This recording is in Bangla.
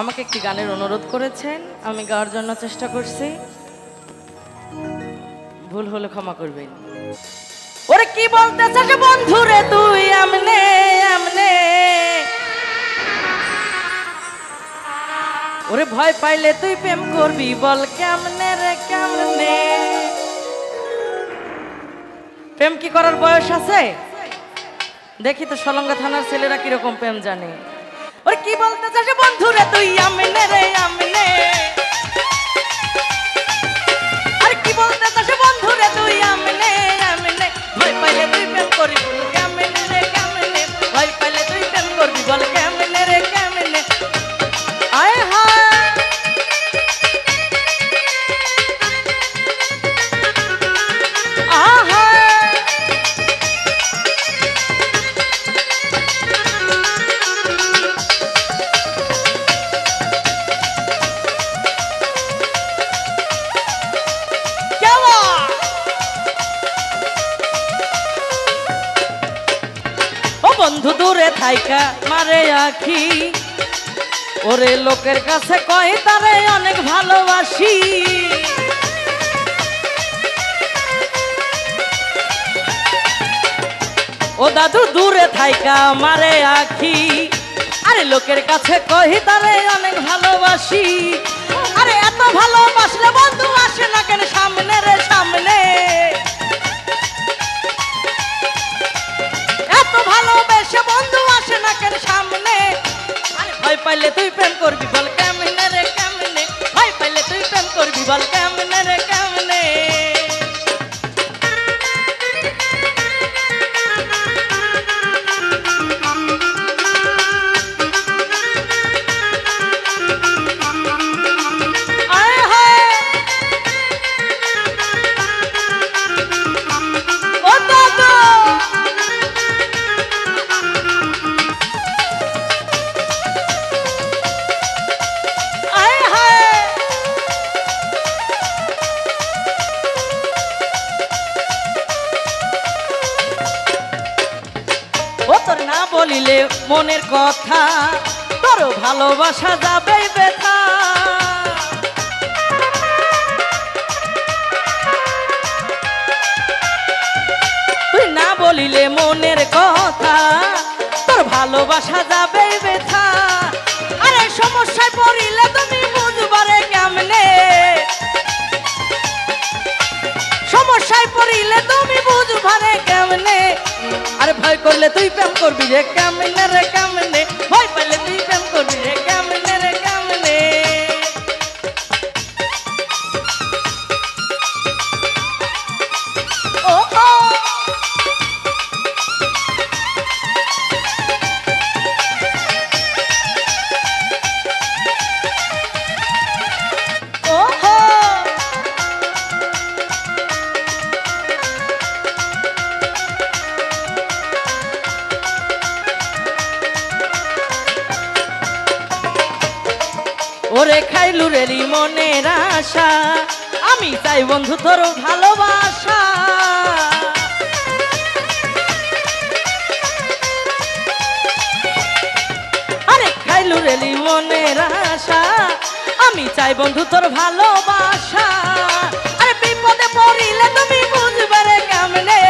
আমাকে একটি গানের অনুরোধ করেছেন, আমি গাওয়ার জন্য চেষ্টা করছি। ভুল হলে ক্ষমা করবেন। ওরে কি বলতে চাস বন্ধু রে তুই, আমনে আমনে। ওরে ভয় পাইলে তুই প্রেম করবি, বল কেমনে রে, কেমনে? প্রেম কি করার বয়স আছে? দেখি তো সলঙ্গা থানার ছেলেরা কীরকম প্রেম জানে। কি বলতে চাস বন্ধুরা তুই? আমি রে আমনে বন্ধু দূরে থাইকা মারে আখি। ওরে লোকের কাছে কয়, তারে অনেক ভালোবাসি। ও দাদু দূরে থাইকা মারে আখি। আরে লোকের কাছে কহি তারে অনেক ভালোবাসি। আরে এত ভালোবাসলে বন্ধু আসে না কেন সামনে রে পাইলে তুই প্রেম করবি, বল কেমনে রে, কেমনে? ভয় পাইলে তুই প্রেম করবি, বল কেমনে তোর না বলিলে মনের কথা, তোর ভালোবাসা যাবে বেথা তুই না বলিলে মনের কথা, তোর ভালোবাসা যাবে ব্যথা। আরে সমস্যায় পড়িলে তুমি বুঝবারে কেমনে? সমস্যায় পড়িলে তুমি বুঝবারে কেমনে? আরে ভয় করলে তুই প্রেম করবি রে কামিনে রে কেমনে? ওরে খাইলু রেলি মনের আশা। আমি চাই বন্ধু তোর ভালোবাসা। আরে খাইলু রেলি মনের আশা। আমি চাই বন্ধু তোর ভালোবাসা। আরে বিপদে পড়িলে তুমি বুঝবে কেমনে